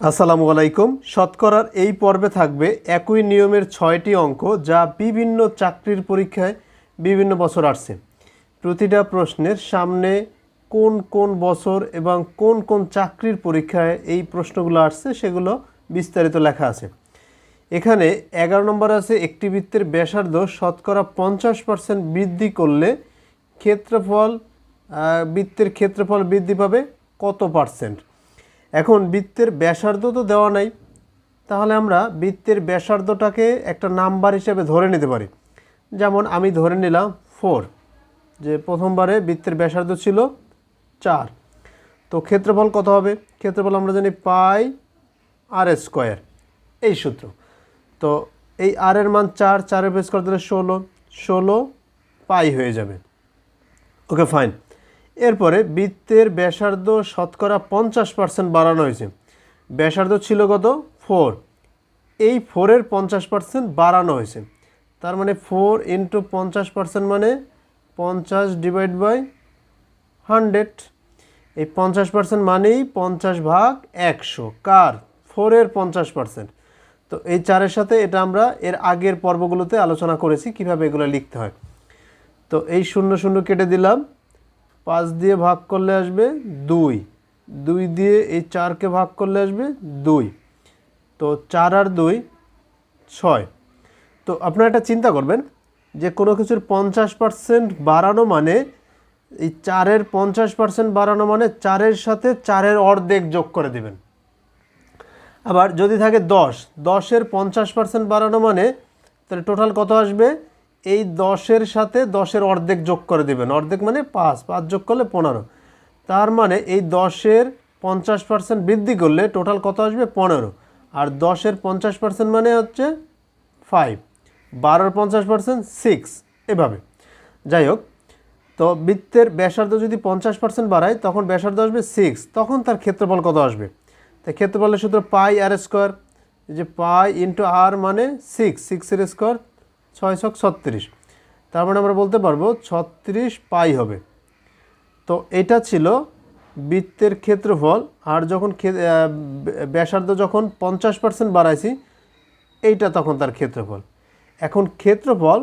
আসসালামু আলাইকুম। শতকরার এই পর্বে থাকবে একই নিয়মের ছয়টি অঙ্ক যা বিভিন্ন চাকরির পরীক্ষায় বিভিন্ন বছর আসছে। প্রতিটা প্রশ্নের সামনে কোন কোন বছর এবং কোন কোন চাকরির পরীক্ষায় এই প্রশ্নগুলো আসছে সেগুলো বিস্তারিত লেখা আছে। এখানে এগারো নম্বর আছে, একটি বৃত্তের ব্যাসার্ধ শতকরা পঞ্চাশ পার্সেন্ট বৃদ্ধি করলে ক্ষেত্রফল বৃত্তের ক্ষেত্রফল বৃদ্ধি পাবে কত পার্সেন্ট এখন বৃত্তের ব্যাসার্ধ তো দেওয়া নাই, তাহলে আমরা বৃত্তের ব্যাসার্ধটাকে একটা নাম্বার হিসেবে ধরে নিতে পারি। যেমন আমি ধরে নিলাম ফোর, যে প্রথমবারে বৃত্তের ব্যাসার্ধ ছিল চার। তো ক্ষেত্রফল কত হবে? ক্ষেত্রফল আমরা জানি পাই আর স্কোয়ার, এই সূত্র। তো এই আর এর মান চার, চারের বেস করে দিলে ষোলো ষোলো পাই হয়ে যাবে। Okay, fine. এরপরে বৃত্তের ব্যাসার্ধ শতকরা পঞ্চাশ পার্সেন্ট বাড়ানো হয়েছে। ব্যাসার্ধ ছিল কত? ফোর। এই ফোরের পঞ্চাশ পার্সেন্ট বাড়ানো হয়েছে। তার মানে ফোর ইন্টু পঞ্চাশ পার্সেন্ট মানে পঞ্চাশ ডিভাইড বাই হান্ড্রেড। এই পঞ্চাশ পার্সেন্ট মানেই পঞ্চাশ ভাগ একশো। কার? ফোরের পঞ্চাশ পার্সেন্ট। তো এই চারের সাথে এটা আমরা এর আগের পর্বগুলোতে আলোচনা করেছি, কীভাবে এগুলো লিখতে হয়। তো এই শূন্য শূন্য কেটে দিলাম। পাঁচ দিয়ে ভাগ করলে আসবে দুই। দুই দিয়ে এই চারকে ভাগ করলে আসবে দুই। তো চার আর দুই, ছয়। তো আপনারা এটা চিন্তা করবেন যে কোনো কিছুর পঞ্চাশ পার্সেন্ট বাড়ানো মানে এই চারের পঞ্চাশ পার্সেন্ট বাড়ানো মানে চারের সাথে চারের অর্ধেক যোগ করে দেবেন। আবার যদি থাকে দশ, দশের পঞ্চাশ পার্সেন্ট বাড়ানো মানে তাহলে টোটাল কত আসবে? এই দশের সাথে দশের অর্ধেক যোগ করে দেবেন। অর্ধেক মানে পাঁচ পাঁচ যোগ করলে পনেরো। তার মানে এই দশের পঞ্চাশ পার্সেন্ট বৃদ্ধি করলে টোটাল কত আসবে? পনেরো। আর দশের পঞ্চাশ পার্সেন্ট মানে হচ্ছে ফাইভ বারোর পঞ্চাশ পার্সেন্ট সিক্স এভাবে। যাই হোক, তো বৃত্তের ব্যাসার্ধ যদি পঞ্চাশ পার্সেন্ট বাড়ায়, তখন ব্যাসার্ধ আসবে সিক্স তখন তার ক্ষেত্রফল কত আসবে? তাই ক্ষেত্রফলের সূত্র পাই আর স্কোয়ার যে পাই ইন্টু আর মানে সিক্স সিক্সের স্কোয়ার ছয় ছক ছত্রিশ। তার মানে আমরা বলতে পারব ছত্রিশ পাই হবে। তো এটা ছিল বৃত্তের ক্ষেত্রফল, আর যখন ব্যাসার্ধ যখন পঞ্চাশ পার্সেন্ট বাড়াইছি, এইটা তখন তার ক্ষেত্রফল। এখন ক্ষেত্রফল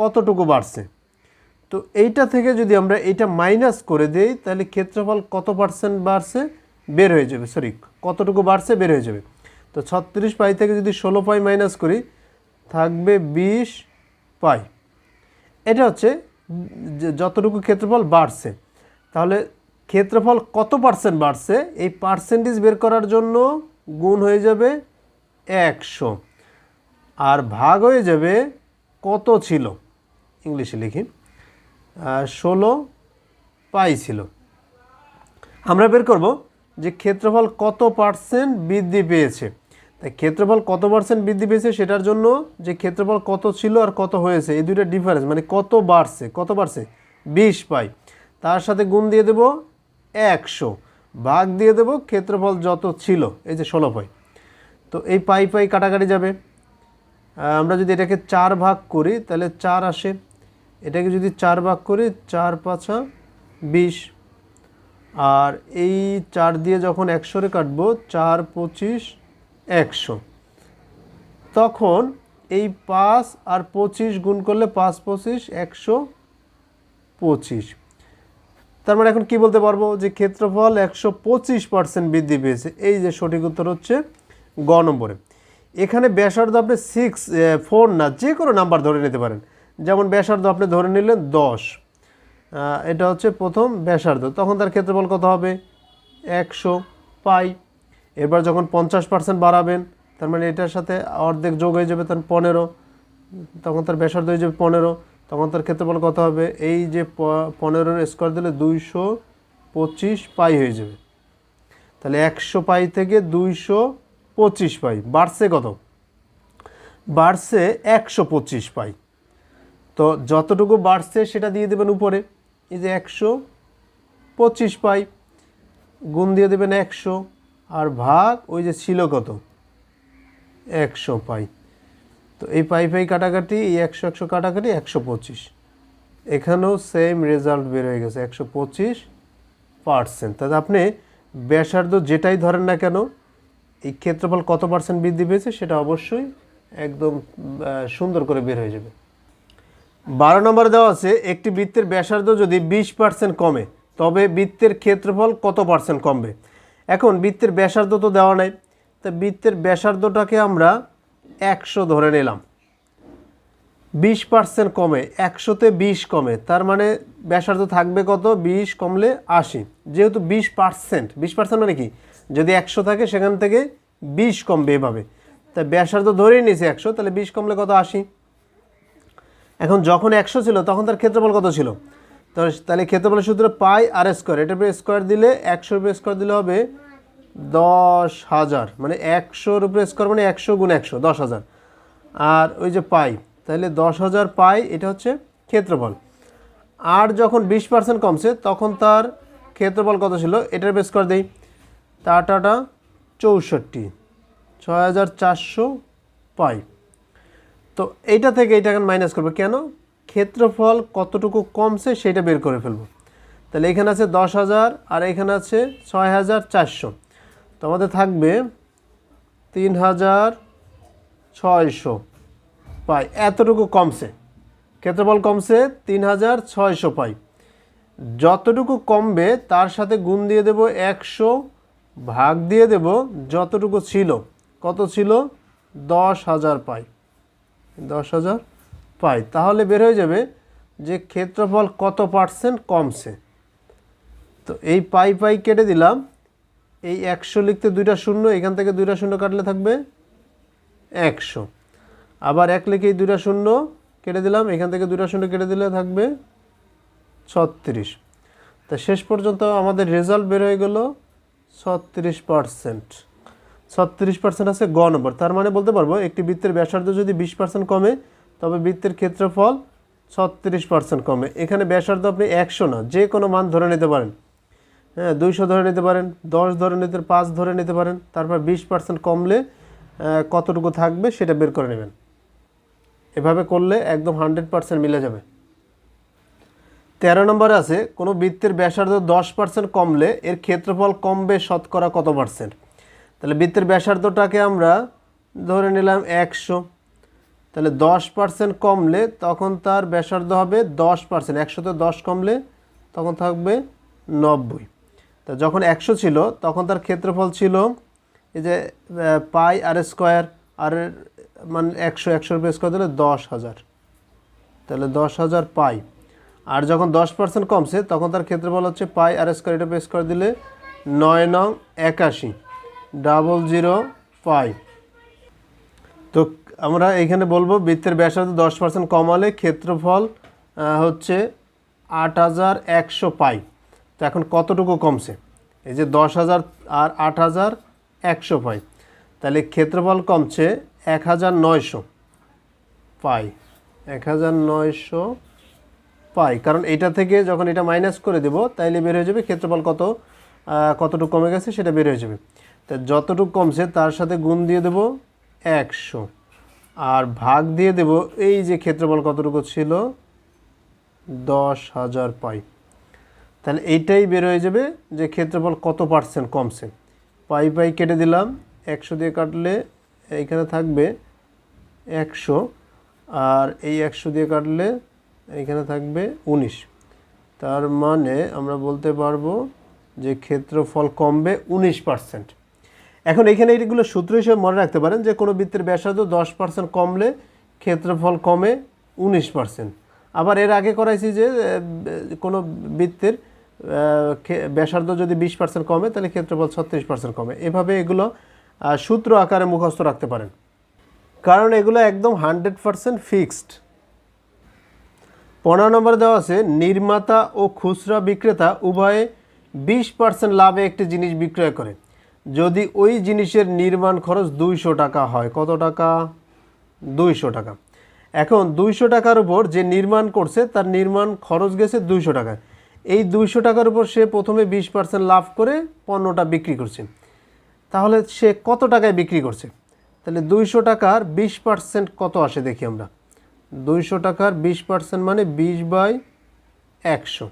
কতটুকু বাড়ছে? তো এইটা থেকে যদি আমরা এইটা মাইনাস করে দেই, তাহলে ক্ষেত্রফল কত পার্সেন্ট বাড়ছে? বের হয়ে যাবে সরি কতটুকু বাড়ছে? বের হয়ে যাবে। তো ছত্রিশ পাই থেকে যদি ষোলো পাই মাইনাস করি, থাকবে বিশ পাই। এটা হচ্ছে যতটুকু ক্ষেত্রফল বাড়ছে। তাহলে ক্ষেত্রফল কত পার্সেন্ট বাড়ছে? এই পার্সেন্টেজ বের করার জন্য গুণ হয়ে যাবে একশো। আর ভাগ হয়ে যাবে কত ছিল? ইংলিশে লিখি। ষোলো পাই ছিল। আমরা বের করব যে ক্ষেত্রফল কত পার্সেন্ট বৃদ্ধি পেয়েছে। তাই ক্ষেত্রফল কত পার্সেন্ট বৃদ্ধি পেয়েছে সেটার জন্য যে ক্ষেত্রফল কত ছিল আর কত হয়েছে, এই দুইটা ডিফারেন্স মানে কত বাড়ছে কত বাড়ছে? বিশ পাই। তার সাথে গুণ দিয়ে দেব একশো। ভাগ দিয়ে দেব ক্ষেত্রফল যত ছিল, এই যে ষোলো পাই। তো এই পাই পাই কাটাকাটি যাবে। আমরা যদি এটাকে চার ভাগ করি, তাহলে চার আসে। এটাকে যদি চার ভাগ করি, চার পাঁচা বিশ। আর এই চার দিয়ে যখন একশোরে কাটবো, চার পঁচিশ একশো। তখন এই পাঁচ আর পঁচিশ গুণ করলে পাঁচ পঁচিশ, একশো পঁচিশ। তার মানে এখন কি বলতে পারব? যে ক্ষেত্রফল একশো পঁচিশ পার্সেন্ট বৃদ্ধি পেয়েছে। এই যে সঠিক উত্তর হচ্ছে গ নম্বরে। এখানে ব্যাসার্ধ আপনি সিক্স ফোর না, যে কোনো নাম্বার ধরে নিতে পারেন। যেমন ব্যাসার্ধ আপনি ধরে নিলেন দশ। এটা হচ্ছে প্রথম ব্যাসার্ধ। তখন তার ক্ষেত্রফল কত হবে? একশো পাই এবার যখন পঞ্চাশ পার্সেন্ট বাড়াবেন, তার মানে এটার সাথে অর্ধেক যোগ হয়ে যাবে তখন পনেরো, তখন তার ব্যাসার্ধ হয়ে যাবে পনেরো, তখন তার ক্ষেত্রফল কত হবে? এই যে পনেরোর স্কোয়ার দিলে দুইশো পঁচিশ পাই হয়ে যাবে। তাহলে একশো পাই থেকে দুইশো পঁচিশ পাই, বাড়ছে কত? বাড়ছে একশো পঁচিশ পাই। তো যতটুকু বাড়ছে সেটা দিয়ে দেবেন উপরে, এই যে একশো পঁচিশ পাই, গুণ দিয়ে দেবেন একশো আর ভাগ ওই যে ছিল কত? একশো পাই। তো এই পাই পাই কাটাকাটি, এই একশো একশো কাটাকাটি, একশো পঁচিশ। এখানেও সেম রেজাল্ট বের হয়ে গেছে, একশো পঁচিশ পার্সেন্ট তাহলে আপনি ব্যাসার্ধ যেটাই ধরেন না কেন, এই ক্ষেত্রফল কত পার্সেন্ট বৃদ্ধি পেয়েছে সেটা অবশ্যই একদম সুন্দর করে বের হয়ে যাবে। বারো নম্বরে দেওয়া আছে, একটি বৃত্তের ব্যাসার্ধ যদি বিশ পার্সেন্ট কমে, তবে বৃত্তের ক্ষেত্রফল কত পার্সেন্ট কমবে? এখন বৃত্তের ব্যাসার্ধ তো দেওয়া নাই, তা বৃত্তের ব্যাসার্ধটাকে আমরা একশো ধরে নিলাম। বিশ পার্সেন্ট কমে, একশোতে বিশ কমে, তার মানে ব্যাসার্ধ থাকবে কত? বিশ কমলে আশি। যেহেতু বিশ পার্সেন্ট বিশ পার্সেন্ট মানে কি? যদি একশো থাকে, সেখান থেকে বিশ কমবে এভাবে তা ব্যাসার্ধ ধরেই নিয়েছে একশো, তাহলে বিশ কমলে কত? আশি। এখন যখন একশো ছিল, তখন তার ক্ষেত্রফল কত ছিল? তাহলে ক্ষেত্রফলের সূত্রে পাই আর স্কোয়ার। এটার উপরে স্কোয়ার দিলে একশোর উপরে স্কোয়ার দিলে হবে দশ হাজার। মানে একশোর উপরে স্কোয়ার মানে একশো গুণ একশো, দশ হাজার। আর ওই যে পাই, তাহলে দশ হাজার পাই, এটা হচ্ছে ক্ষেত্রফল। আর যখন বিশ পার্সেন্ট কমছে, তখন তার ক্ষেত্রফল কত ছিল? এটার বেশ করে দিই। টাটাটা চৌষট্টি। ছয় হাজার চারশো পাই। তো এইটা থেকে এইটা এখন মাইনাস করবে। কেন? ক্ষেত্রফল কতটুকু কমছে সেটা বের করে ফেলব। তাহলে এখানে আছে দশ হাজার আর এখানে আছে ছয় হাজার চারশো। তো আমাদের থাকবে তিন হাজার ছয়শো। পাই, এতটুকু কমছে। ক্ষেত্রফল কমছে তিন হাজার ছয়শো পাই। যতটুকু কমবে তার সাথে গুণ দিয়ে দেব একশো, ভাগ দিয়ে দেব যতটুকু ছিল। কত ছিল? দশ হাজার পাই। দশ হাজার পাই, তাহলে বের হয়ে যাবে যে ক্ষেত্রফল কত পার্সেন্ট কমছে। তো এই পাই পাই কেটে দিলাম, এই একশো লিখতে দুইটা শূন্য, এখান থেকে দুইটা শূন্য কাটলে থাকবে একশো। আবার এক লিখে এই দুইটা শূন্য কেটে দিলাম, এখান থেকে দুইটা শূন্য কেটে দিলে থাকবে ছত্রিশ। তা শেষ পর্যন্ত আমাদের রেজাল্ট বের হয়ে গেল ছত্রিশ পার্সেন্ট। ছত্রিশ পার্সেন্ট আছে গ নম্বর, তার মানে বলতে পারব একটি বৃত্তের ব্যাসার্ধ যদি বিশ পার্সেন্ট কমে তবে বৃত্তের ক্ষেত্রফল ছত্রিশ পার্সেন্ট কমে। এখানে ব্যাসার্ধ আপনি একশো না, যে কোনো মান ধরে নিতে পারেন। হ্যাঁ দুইশো ধরে নিতে পারেন, দশ ধরে নিতে, পাঁচ ধরে নিতে পারেন, তারপর বিশ পার্সেন্ট কমলে কতটুকু থাকবে সেটা বের করে নেবেন। এভাবে করলে একদম হান্ড্রেড পার্সেন্ট মিলে যাবে। তেরো নম্বরে আছে, কোনো বৃত্তের ব্যাসার্ধ দশ পার্সেন্ট কমলে এর ক্ষেত্রফল কমবে শতকরা কত পার্সেন্ট তাহলে বৃত্তের ব্যাসার্ধটাকে আমরা ধরে নিলাম একশো। তাহলে দশ পার্সেন্ট কমলে তখন তার ব্যাসার্ধ হবে দশ পার্সেন্ট একশোতে দশ কমলে তখন থাকবে নব্বই। তা যখন একশো ছিল, তখন তার ক্ষেত্রফল ছিল এই যে পাই আর স্কোয়ার, আর মানে একশো, একশোর বেস করে দিলে দশ হাজার। তাহলে দশ হাজার পাই। আর যখন দশ পার্সেন্ট কমছে, তখন তার ক্ষেত্রফল হচ্ছে পাই আর স্কোয়ার, এটা বেস করে দিলে নয় নং একাশি, ডাবল জিরো পাই। তো আমরা এখানে বলব বৃত্তের ব্যাসার্ধ দশ পার্সেন্ট কমালে ক্ষেত্রফল হচ্ছে আট হাজার একশো পাই। তো এখন কতটুকু কমছে? এই যে দশ হাজার আর আট হাজার একশো পাই। তাহলে ক্ষেত্রফল কমছে এক হাজার নয়শো পাই। এক হাজার নয়শো পাই। কারণ এটা থেকে যখন এটা মাইনাস করে দেব, তাইলে বের হয়ে যাবে ক্ষেত্রফল কত কতটুকু কমে গেছে সেটা বের হয়ে যাবে। তা যতটুকু কমছে তার সাথে গুণ দিয়ে দেব একশো। আর ভাগ দিয়ে দেব, এই যে ক্ষেত্রফল কতটুকু ছিল? দশ হাজার পাই। তাহলে এইটাই বের হয়ে যাবে যে ক্ষেত্রফল কত পার্সেন্ট কমছে। পাই পাই কেটে দিলাম, একশো দিয়ে কাটলে এইখানে থাকবে একশো, আর এই একশো দিয়ে কাটলে এইখানে থাকবে উনিশ। তার মানে আমরা বলতে পারব যে ক্ষেত্রফল কমবে উনিশ পার্সেন্ট। এখন এখানে এইগুলো সূত্র হিসেবে মনে রাখতে পারেন যে কোনো বৃত্তের ব্যাসার্ধ দশ পার্সেন্ট কমলে ক্ষেত্রফল কমে উনিশ পার্সেন্ট আবার এর আগে করাইছি যে কোনো বৃত্তের ব্যাসার্ধ যদি বিশ পার্সেন্ট কমে, তাহলে ক্ষেত্রফল ছত্রিশ পার্সেন্ট কমে। এভাবে এগুলো সূত্র আকারে মুখস্থ রাখতে পারেন। কারণ এগুলো একদম হান্ড্রেড পার্সেন্ট ফিক্সড পনেরো নম্বরে দেওয়া আছে, নির্মাতা ও খুচরা বিক্রেতা উভয়ে বিশ পার্সেন্ট লাভে একটি জিনিস বিক্রয় করে। যদি ওই জিনিসের নির্মাণ খরচ দুইশো টাকা হয়, কত টাকা? দুইশো টাকা। এখন দুইশো টাকার উপর যে নির্মাণ করছে, তার নির্মাণ খরচ গেছে দুইশো টাকা। এই দুইশো টাকার উপর সে প্রথমে বিশ পার্সেন্ট লাভ করে পণ্যটা বিক্রি করছে। তাহলে সে কত টাকায় বিক্রি করছে? তাহলে দুইশো টাকার বিশ পার্সেন্ট কত আসে দেখি আমরা। দুইশো টাকার বিশ পার্সেন্ট মানে বিশ বাই একশো।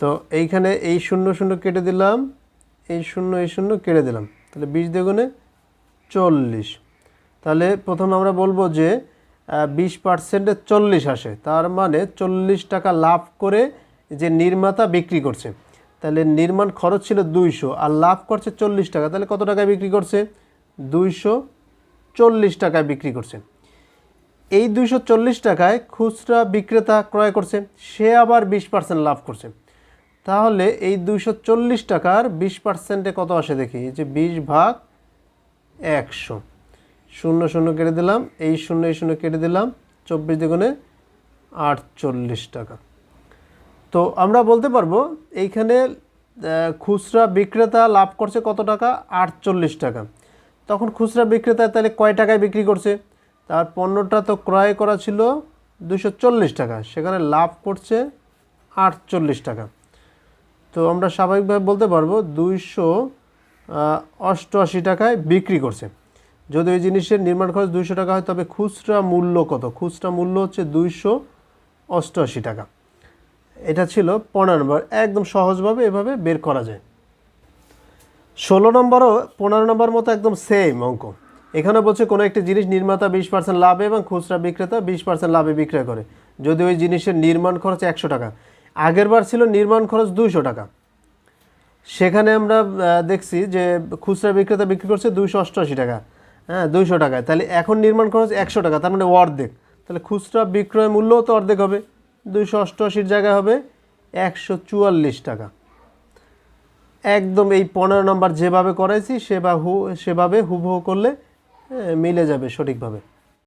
তো এইখানে এই শূন্য শূন্য কেটে দিলাম। এই শূন্য এই শূন্য কেড়ে দিলাম। তাহলে বিশ দ্বিগুণে চল্লিশ। তাহলে প্রথমে আমরা বলব যে বিশ পার্সেন্টে চল্লিশ আসে। তার মানে চল্লিশ টাকা লাভ করে যে নির্মাতা বিক্রি করছে। তাহলে নির্মাণ খরচ ছিল দুইশো, আর লাভ করছে চল্লিশ টাকা। তাহলে কত টাকায় বিক্রি করছে? দুইশো চল্লিশ টাকায় বিক্রি করছে। এই দুইশো চল্লিশ টাকায় খুচরা বিক্রেতা ক্রয় করছে। সে আবার বিশ পার্সেন্ট লাভ করছে। তাহলে এই দুইশো চল্লিশ টাকার বিশ পার্সেন্টে কত আসে দেখি? যে বিশ ভাগ একশো। শূন্য শূন্য কেটে দিলাম, এই শূন্য এই শূন্য কেটে দিলাম, চব্বিশ দ্বিগুণে আটচল্লিশ টাকা। তো আমরা বলতে পারব, এইখানে খুচরা বিক্রেতা লাভ করছে কত টাকা? আটচল্লিশ টাকা। তখন খুচরা বিক্রেতা তাহলে কয় টাকায় বিক্রি করছে? তার পণ্যটা তো ক্রয় করা ছিল দুশো টাকা, সেখানে লাভ করছে আটচল্লিশ টাকা। তো আমরা স্বাভাবিকভাবে বলতে পারব দুইশো অষ্টআশি টাকায় বিক্রি করছে। যদি ওই জিনিসের নির্মাণ খরচ দুইশো টাকা হয়, তবে খুচরা মূল্য কত? খুচরা মূল্য হচ্ছে দুইশো অষ্টআশি টাকা। এটা ছিল পনেরো নম্বর। একদম সহজভাবে এভাবে বের করা যায়। ষোলো নম্বরও পনেরো নম্বর মতো একদম সেম অঙ্ক। এখানে বলছে কোনো একটি জিনিস নির্মাতা বিশ পার্সেন্ট লাভে এবং খুচরা বিক্রেতা বিশ পার্সেন্ট লাভে বিক্রয় করে। যদি ওই জিনিসের নির্মাণ খরচ একশো টাকা আগের বার ছিল নির্মাণ খরচ দুইশো টাকা। সেখানে আমরা দেখছি যে খুচরা বিক্রেতা বিক্রি করছে দুইশো অষ্টআশি টাকা। হ্যাঁ দুইশো টাকায়। তাহলে এখন নির্মাণ খরচ একশো টাকা, তার মানে অর্ধেক। তাহলে খুচরা বিক্রয় মূল্যও তো অর্ধেক হবে। দুইশো অষ্টআশির জায়গায় হবে একশো চুয়াল্লিশ টাকা। একদম এই পনেরো নম্বর যেভাবে করাইছি, সেবা হু, সেভাবে হুবহু করলে মিলে যাবে সঠিকভাবে।